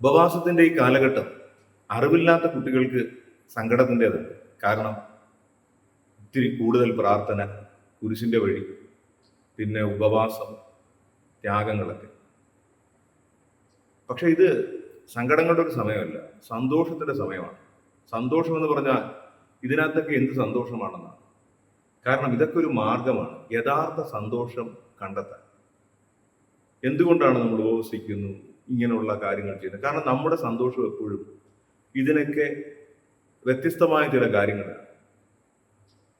ഉപവാസത്തിന്റെ ഈ കാലഘട്ടം അറിവില്ലാത്ത കുട്ടികൾക്ക് സങ്കടത്തിന്റെതാണ് കാരണം ഇത്തിരി കൂടുതൽ പ്രാർത്ഥന കുരിശിന്റെ വഴി പിന്നെ ഉപവാസം ത്യാഗങ്ങളൊക്കെ. പക്ഷെ ഇത് സങ്കടങ്ങളുടെ ഒരു സമയമല്ല സന്തോഷത്തിന്റെ സമയമാണ്. സന്തോഷം എന്ന് പറഞ്ഞാൽ ഇതിനകത്തൊക്കെ എന്ത് സന്തോഷമാണെന്നാണ്. കാരണം ഇതൊക്കെ ഒരു മാർഗമാണ് യഥാർത്ഥ സന്തോഷം കണ്ടെത്താൻ. എന്തുകൊണ്ടാണ് നമ്മൾ ഉപവസിക്കുന്നു? ഇങ്ങനെയുള്ള കാര്യങ്ങൾ ചെയ്യുന്നത്. കാരണം നമ്മുടെ സന്തോഷം എപ്പോഴും ഇതിനൊക്കെ വ്യത്യസ്തമായ ചില കാര്യങ്ങളാണ്.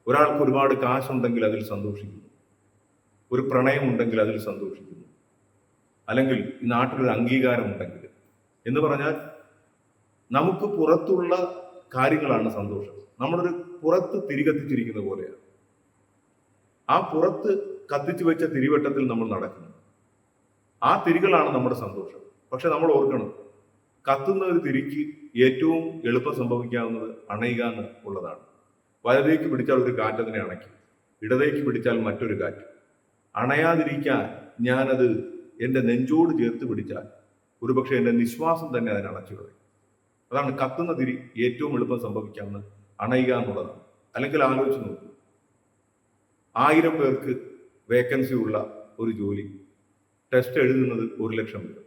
ഒരാൾക്ക് ഒരുപാട് കാശുണ്ടെങ്കിൽ അതിൽ സന്തോഷിക്കുന്നു. ഒരു പ്രണയമുണ്ടെങ്കിൽ അതിൽ സന്തോഷിക്കുന്നു. അല്ലെങ്കിൽ ഈ നാട്ടിലൊരു അംഗീകാരം ഉണ്ടെങ്കിൽ എന്ന് പറഞ്ഞാൽ നമുക്ക് പുറത്തുള്ള കാര്യങ്ങളാണ് സന്തോഷം. നമ്മളൊരു പുറത്ത് തിരികത്തിച്ചിരിക്കുന്ന പോലെയാണ്. ആ പുറത്ത് കത്തിച്ചു വെച്ച തിരിവട്ടത്തിൽ നമ്മൾ നടക്കുന്നു. ആ തിരികളാണ് നമ്മുടെ സന്തോഷം. പക്ഷെ നമ്മൾ ഓർക്കണം കത്തുന്ന ഒരു തിരിക്ക് ഏറ്റവും എളുപ്പം സംഭവിക്കാവുന്നത് അണയുക എന്ന് ഉള്ളതാണ്. വലതേക്ക് പിടിച്ചാൽ ഒരു കാറ്റ് അതിനെ അണയ്ക്കും ഇടതേക്ക് പിടിച്ചാൽ മറ്റൊരു കാറ്റ്. അണയാതിരിക്കാൻ ഞാനത് എന്റെ നെഞ്ചോട് ചേർത്ത് പിടിച്ചാൽ ഒരുപക്ഷെ എന്റെ നിശ്വാസം തന്നെ അതിനെ അണച്ചു കളയും. അതാണ് കത്തുന്ന തിരി ഏറ്റവും എളുപ്പം സംഭവിക്കാവുന്ന അണയുക എന്നുള്ളതാണ്. അല്ലെങ്കിൽ ആലോചിച്ച് നോക്കൂ ആയിരം പേർക്ക് വേക്കൻസി ഉള്ള ഒരു ജോലി ടെസ്റ്റ് എഴുതുന്നത് ഒരു ലക്ഷം പേർ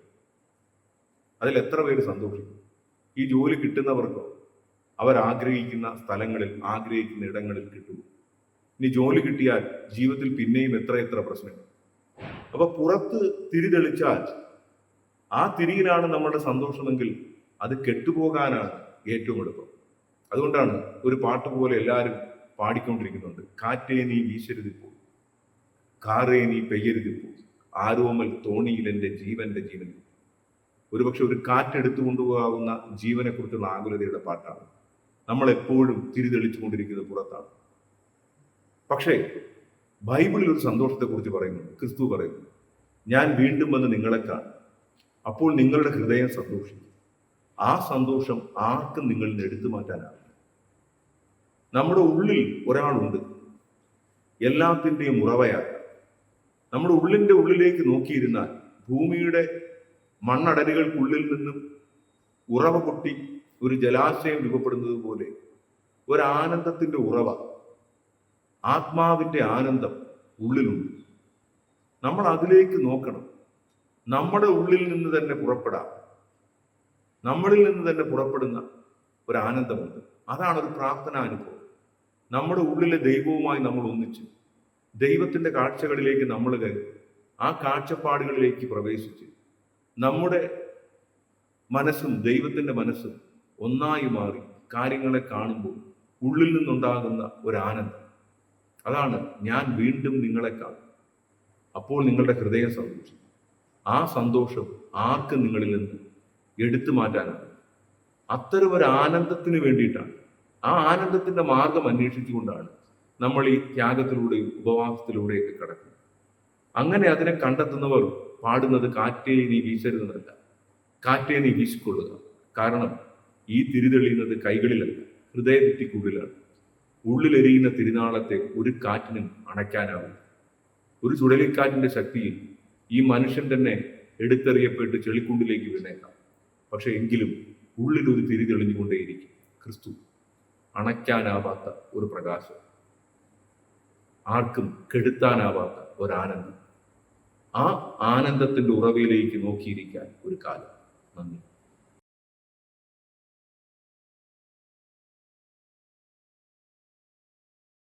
അതിൽ എത്ര പേര് സന്തോഷിക്കും? ഈ ജോലി കിട്ടുന്നവർക്കോ? അവർ ആഗ്രഹിക്കുന്ന സ്ഥലങ്ങളിൽ ആഗ്രഹിക്കുന്ന ഇടങ്ങളിൽ കിട്ടും ഇനി ജോലി കിട്ടിയാൽ ജീവിതത്തിൽ പിന്നെയും എത്ര എത്ര പ്രശ്നങ്ങൾ? അപ്പൊ പുറത്ത് തിരി തെളിച്ചാൽ ആ തിരിയിലാണ് നമ്മുടെ സന്തോഷമെങ്കിൽ അത് കെട്ടുപോകാനാണ് ഏറ്റവും എളുപ്പം. അതുകൊണ്ടാണ് ഒരു പാട്ട് പോലെ എല്ലാവരും പാടിക്കൊണ്ടിരിക്കുന്നുണ്ട്. കാറ്റേ നീ വീശരുതി പോ. കാറേ നീ പെയ്യരുതി പോ. ആരോമൽ തോണിയിൽ എന്റെ ജീവന്റെ ജീവൻ ഒരുപക്ഷെ ഒരു കാറ്റെടുത്തു കൊണ്ടുപോകാവുന്ന ജീവനെക്കുറിച്ചുള്ള ആകുലതയുടെ പാട്ടാണ്. നമ്മൾ എപ്പോഴും തിരിതെളിച്ചുകൊണ്ടിരിക്കുന്നത് പുറത്താണ്. പക്ഷേ ബൈബിളിൽ ഒരു സന്തോഷത്തെക്കുറിച്ച് പറയുന്നു ക്രിസ്തു പറയുന്നു ഞാൻ വീണ്ടും വന്ന് നിങ്ങളെ കാണും. അപ്പോൾ നിങ്ങളുടെ ഹൃദയം സന്തോഷിക്കും. ആ സന്തോഷം ആർക്കും നിങ്ങളിൽ നിന്ന് എടുത്തു മാറ്റാനാവില്ല. നമ്മുടെ ഉള്ളിൽ ഒരാളുണ്ട്. എല്ലാത്തിന്റെയും ഉറവയായ നമ്മുടെ ഉള്ളിന്റെ ഉള്ളിലേക്ക് നോക്കിയിരുന്നാൽ ഭൂമിയുടെ മണ്ണടലുകൾക്കുള്ളിൽ നിന്നും ഉറവ പൊട്ടി ഒരു ജലാശയം രൂപപ്പെടുന്നത് പോലെ ഒരു ആനന്ദത്തിന്റെ ഉറവ ആത്മാവിന്റെ ആനന്ദം ഉള്ളിലുണ്ട്. നമ്മൾ അതിലേക്ക് നോക്കണം. നമ്മുടെ ഉള്ളിൽ നിന്ന് തന്നെ പുറപ്പെടാം. നമ്മളിൽ നിന്ന് തന്നെ പുറപ്പെടുന്ന ഒരു ആനന്ദമുണ്ട് അതാണ് ഒരു പ്രാർത്ഥനാ അനുഭവം. നമ്മുടെ ഉള്ളിലെ ദൈവവുമായി നമ്മൾ ഒന്നിച്ച് ദൈവത്തിന്റെ കാഴ്ചകളിലേക്ക് നമ്മൾ ആ കാഴ്ചപ്പാടുകളിലേക്ക് പ്രവേശിച്ച് നമ്മുടെ മനസ്സും ദൈവത്തിന്റെ മനസ്സും ഒന്നായി മാറി കാര്യങ്ങളെ കാണുമ്പോൾ ഉള്ളിൽ നിന്നുണ്ടാകുന്ന ഒരു ആനന്ദം അതാണ് ഞാൻ വീണ്ടും നിങ്ങളെ കാണും. അപ്പോൾ നിങ്ങളുടെ ഹൃദയം സന്തോഷിക്കും. ആ സന്തോഷം ആർക്ക് നിങ്ങളിൽ നിന്ന് എടുത്തു മാറ്റാനാണ് അത്തരം ഒരു ആനന്ദത്തിന് വേണ്ടിയിട്ടാണ്. ആ ആനന്ദത്തിന്റെ മാർഗം അന്വേഷിച്ചുകൊണ്ടാണ് നമ്മൾ ഈ ത്യാഗത്തിലൂടെയും ഉപവാസത്തിലൂടെയൊക്കെ കിടക്കുന്നത്. അങ്ങനെ അതിനെ കണ്ടെത്തുന്നവർ പാടുന്നത് കാറ്റേ നീ വീശരുതെന്നല്ല. കാറ്റേ നീ വീശിക്കൊള്ളുക. കാരണം ഈ തിരിതെളിയുന്നത് കൈകളിലല്ല ഹൃദയത്തിക്കുള്ളിലാണ് ഉള്ളിലെരിയുന്ന തിരുനാളത്തെ ഒരു കാറ്റിനും അണയ്ക്കാനാവില്ല. ഒരു ചുഴലിക്കാറ്റിന്റെ ശക്തിയിൽ ഈ മനുഷ്യൻ തന്നെ എടുത്തെറിയപ്പെട്ട് ചെളിക്കുണ്ടിലേക്ക് വീണേക്കാം. പക്ഷെ എങ്കിലും ഉള്ളിൽ ഒരു തിരി തെളിഞ്ഞുകൊണ്ടേയിരിക്കും ക്രിസ്തു. അണയ്ക്കാനാവാത്ത ഒരു പ്രകാശം. ആർക്കും കെടുത്താനാവാത്ത ഒരാനന്ദം ആ ആനന്ദത്തിന്റെ ഉറവയിലേക്ക് നോക്കിയിരിക്കാൻ ഒരു കാലം നന്ദി.